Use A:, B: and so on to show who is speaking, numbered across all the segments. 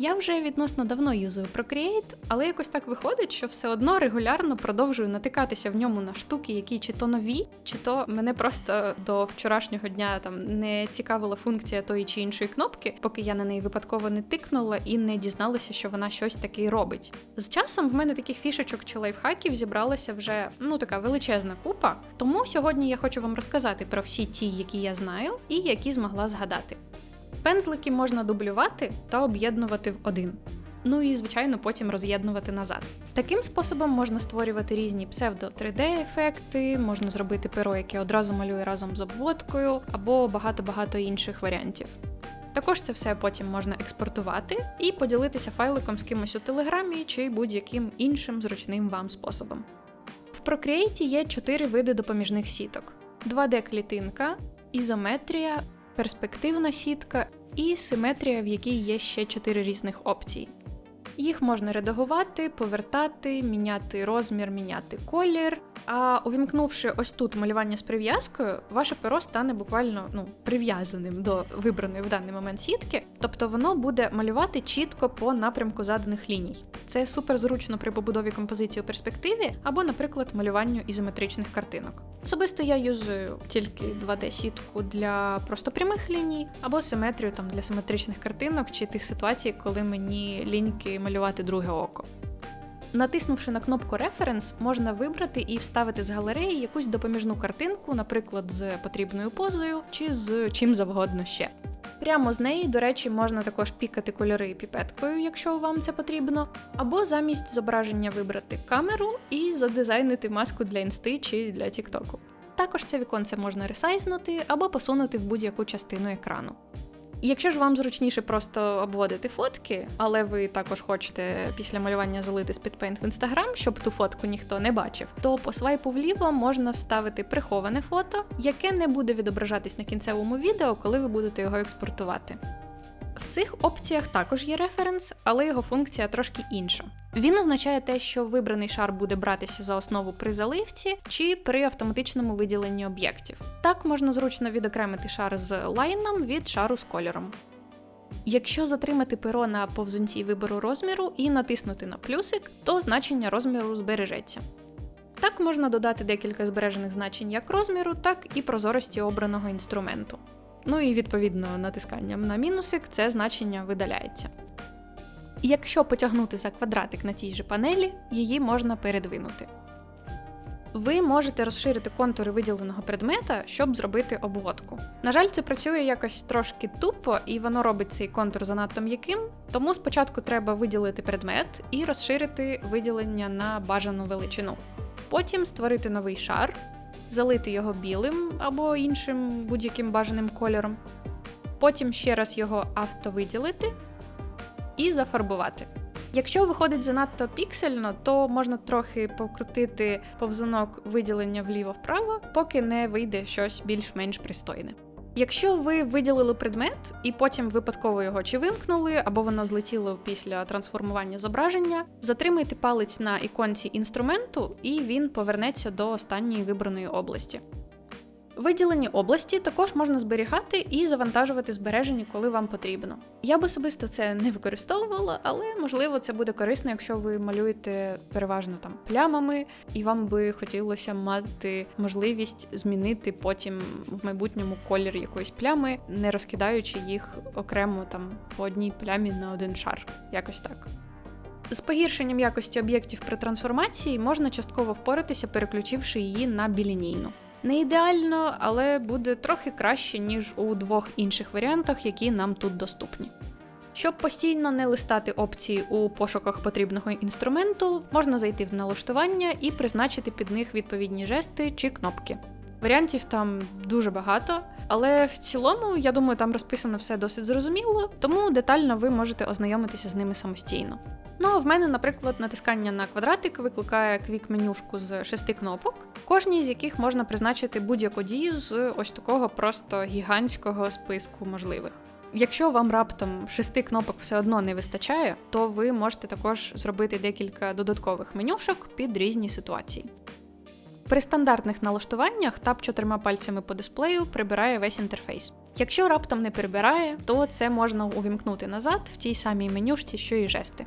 A: Я вже відносно давно юзую Procreate, але якось так виходить, що все одно регулярно продовжую натикатися в ньому на штуки, які чи то нові, чи то мене просто до вчорашнього дня там не цікавила функція тої чи іншої кнопки, поки я на неї випадково не тикнула і не дізналася, що вона щось таке робить. З часом в мене таких фішечок чи лайфхаків зібралася вже ну така величезна купа. Тому сьогодні я хочу вам розказати про всі ті, які я знаю, і які змогла згадати. Пензлики можна дублювати та об'єднувати в один. Ну і, звичайно, потім роз'єднувати назад. Таким способом можна створювати різні псевдо 3D-ефекти, можна зробити перо, яке одразу малює разом з обводкою, або багато-багато інших варіантів. Також це все потім можна експортувати і поділитися файликом з кимось у Телеграмі чи будь-яким іншим зручним вам способом. В Procreate є чотири види допоміжних сіток: 2D-клітинка, ізометрія, перспективна сітка і симетрія, в якій є ще чотири різних опції. Їх можна редагувати, повертати, міняти розмір, міняти колір. А увімкнувши ось тут малювання з прив'язкою, ваше перо стане буквально ну, прив'язаним до вибраної в даний момент сітки, тобто воно буде малювати чітко по напрямку заданих ліній. Це супер зручно при побудові композиції у перспективі або, наприклад, малюванню ізометричних картинок. Особисто я юзую тільки 2D-сітку для просто прямих ліній, або симетрію там для симетричних картинок чи тих ситуацій, коли мені ліньки малювати друге око. Натиснувши на кнопку Reference, можна вибрати і вставити з галереї якусь допоміжну картинку, наприклад, з потрібною позою чи з чим завгодно ще. Прямо з неї, до речі, можна також пікати кольори піпеткою, якщо вам це потрібно, або замість зображення вибрати камеру і задизайнити маску для інсти чи для Тіктоку. Також це віконце можна ресайзнути або посунути в будь-яку частину екрану. Якщо ж вам зручніше просто обводити фотки, але ви також хочете після малювання залити спідпейнт в інстаграм, щоб ту фотку ніхто не бачив, то по свайпу вліво можна вставити приховане фото, яке не буде відображатись на кінцевому відео, коли ви будете його експортувати. В цих опціях також є референс, але його функція трошки інша. Він означає те, що вибраний шар буде братися за основу при заливці чи при автоматичному виділенні об'єктів. Так можна зручно відокремити шар з лайном від шару з кольором. Якщо затримати перо на повзунці вибору розміру і натиснути на плюсик, то значення розміру збережеться. Так можна додати декілька збережених значень як розміру, так і прозорості обраного інструменту. Ну і відповідно натисканням на мінусик це значення видаляється. Якщо потягнути за квадратик на тій же панелі, її можна передвинути. Ви можете розширити контури виділеного предмета, щоб зробити обводку. На жаль, це працює якось трошки тупо, і воно робить цей контур занадто м'яким, тому спочатку треба виділити предмет і розширити виділення на бажану величину. Потім створити новий шар, залити його білим або іншим будь-яким бажаним кольором. Потім ще раз його автовиділити і зафарбувати. Якщо виходить занадто піксельно, то можна трохи покрутити повзунок виділення вліво-вправо, поки не вийде щось більш-менш пристойне. Якщо ви виділили предмет і потім випадково його чи вимкнули, або воно злетіло після трансформування зображення, затримайте палець на іконці інструменту, і він повернеться до останньої вибраної області. Виділені області також можна зберігати і завантажувати збережені, коли вам потрібно. Я б особисто це не використовувала, але можливо це буде корисно, якщо ви малюєте переважно там плямами, і вам би хотілося мати можливість змінити потім в майбутньому колір якоїсь плями, не розкидаючи їх окремо там по одній плямі на один шар. Якось так. З погіршенням якості об'єктів при трансформації можна частково впоратися, переключивши її на білінійну. Не ідеально, але буде трохи краще, ніж у двох інших варіантах, які нам тут доступні. Щоб постійно не листати опції у пошуках потрібного інструменту, можна зайти в налаштування і призначити під них відповідні жести чи кнопки. Варіантів там дуже багато, але в цілому, я думаю, там розписано все досить зрозуміло, тому детально ви можете ознайомитися з ними самостійно. Ну а в мене, наприклад, натискання на квадратик викликає квік-менюшку з шести кнопок, кожній з яких можна призначити будь-яку дію з ось такого просто гігантського списку можливих. Якщо вам раптом шести кнопок все одно не вистачає, то ви можете також зробити декілька додаткових менюшок під різні ситуації. При стандартних налаштуваннях тап чотирма пальцями по дисплею прибирає весь інтерфейс. Якщо раптом не перебирає, то це можна увімкнути назад в тій самій менюшці, що і жести.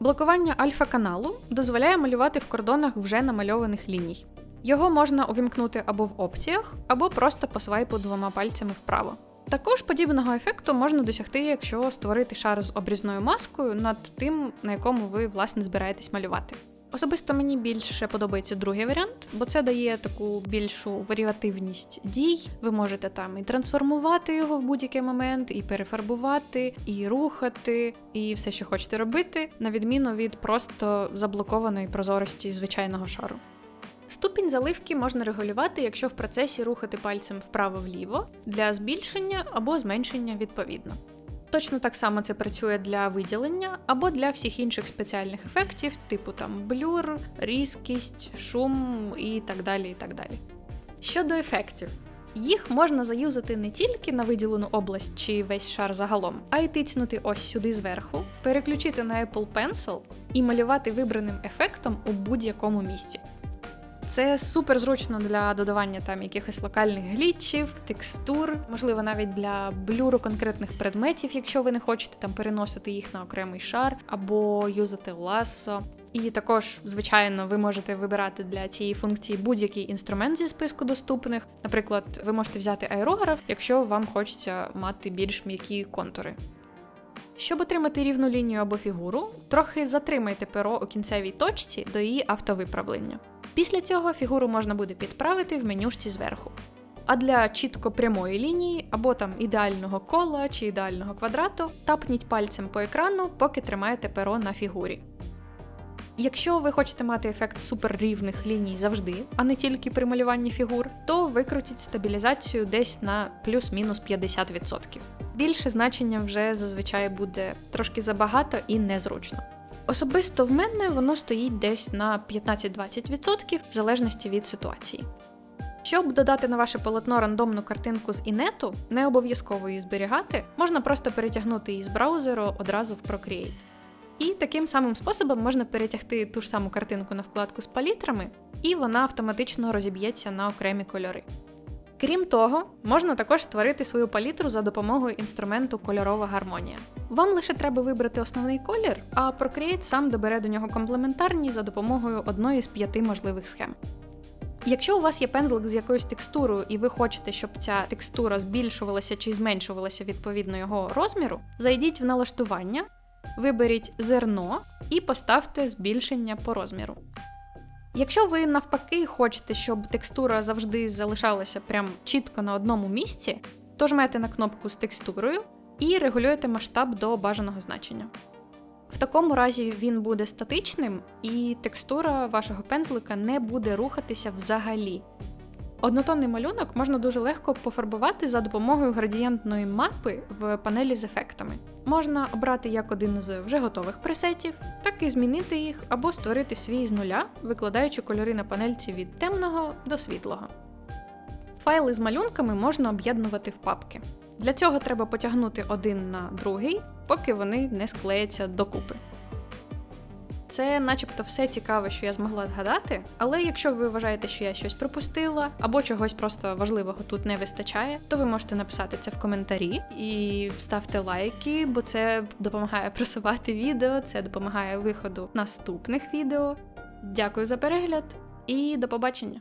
A: Блокування альфа-каналу дозволяє малювати в кордонах вже намальованих ліній. Його можна увімкнути або в опціях, або просто по свайпу двома пальцями вправо. Також подібного ефекту можна досягти, якщо створити шар з обрізною маскою над тим, на якому ви власне збираєтесь малювати. Особисто мені більше подобається другий варіант, бо це дає таку більшу варіативність дій. Ви можете там і трансформувати його в будь-який момент, і перефарбувати, і рухати, і все, що хочете робити, на відміну від просто заблокованої прозорості звичайного шару. Ступінь заливки можна регулювати, якщо в процесі рухати пальцем вправо-вліво для збільшення або зменшення відповідно. Точно так само це працює для виділення або для всіх інших спеціальних ефектів, типу там блюр, різкість, шум і так далі. і так далі. Щодо ефектів, їх можна заюзати не тільки на виділену область чи весь шар загалом, а й тицнути ось сюди зверху, переключити на Apple Pencil і малювати вибраним ефектом у будь-якому місці. Це супер зручно для додавання там якихось локальних глітчів, текстур, можливо, навіть для блюру конкретних предметів, якщо ви не хочете там переносити їх на окремий шар, або юзати ласо. І також, звичайно, ви можете вибирати для цієї функції будь-який інструмент зі списку доступних. Наприклад, ви можете взяти аерограф, якщо вам хочеться мати більш м'які контури. Щоб отримати рівну лінію або фігуру, трохи затримайте перо у кінцевій точці до її автовиправлення. Після цього фігуру можна буде підправити в менюшці зверху. А для чітко прямої лінії або там ідеального кола чи ідеального квадрату тапніть пальцем по екрану, поки тримаєте перо на фігурі. Якщо ви хочете мати ефект суперрівних ліній завжди, а не тільки при малюванні фігур, то викрутіть стабілізацію десь на плюс-мінус 50%. Більше значення вже зазвичай буде трошки забагато і незручно. Особисто в мене воно стоїть десь на 15-20% в залежності від ситуації. Щоб додати на ваше полотно рандомну картинку з інету, не обов'язково її зберігати, можна просто перетягнути її з браузеру одразу в Procreate. І таким самим способом можна перетягти ту ж саму картинку на вкладку з палітрами, і вона автоматично розіб'ється на окремі кольори. Крім того, можна також створити свою палітру за допомогою інструменту кольорова гармонія. Вам лише треба вибрати основний колір, а Procreate сам добере до нього комплементарні за допомогою одної з п'яти можливих схем. Якщо у вас є пензлик з якоюсь текстурою, і ви хочете, щоб ця текстура збільшувалася чи зменшувалася відповідно його розміру, зайдіть в налаштування, виберіть зерно і поставте збільшення по розміру. Якщо ви навпаки хочете, щоб текстура завжди залишалася прям чітко на одному місці, то жмете на кнопку з текстурою і регулюєте масштаб до бажаного значення. В такому разі він буде статичним, і текстура вашого пензлика не буде рухатися взагалі. Однотонний малюнок можна дуже легко пофарбувати за допомогою градієнтної мапи в панелі з ефектами. Можна обрати як один з вже готових пресетів, так і змінити їх або створити свій з нуля, викладаючи кольори на панельці від темного до світлого. Файли з малюнками можна об'єднувати в папки. Для цього треба потягнути один на другий, поки вони не склеяться докупи. Це, начебто, все цікаве, що я змогла згадати. Але якщо ви вважаєте, що я щось пропустила, або чогось просто важливого тут не вистачає, то ви можете написати це в коментарі і ставте лайки, бо це допомагає просувати відео, це допомагає виходу наступних відео. Дякую за перегляд і до побачення!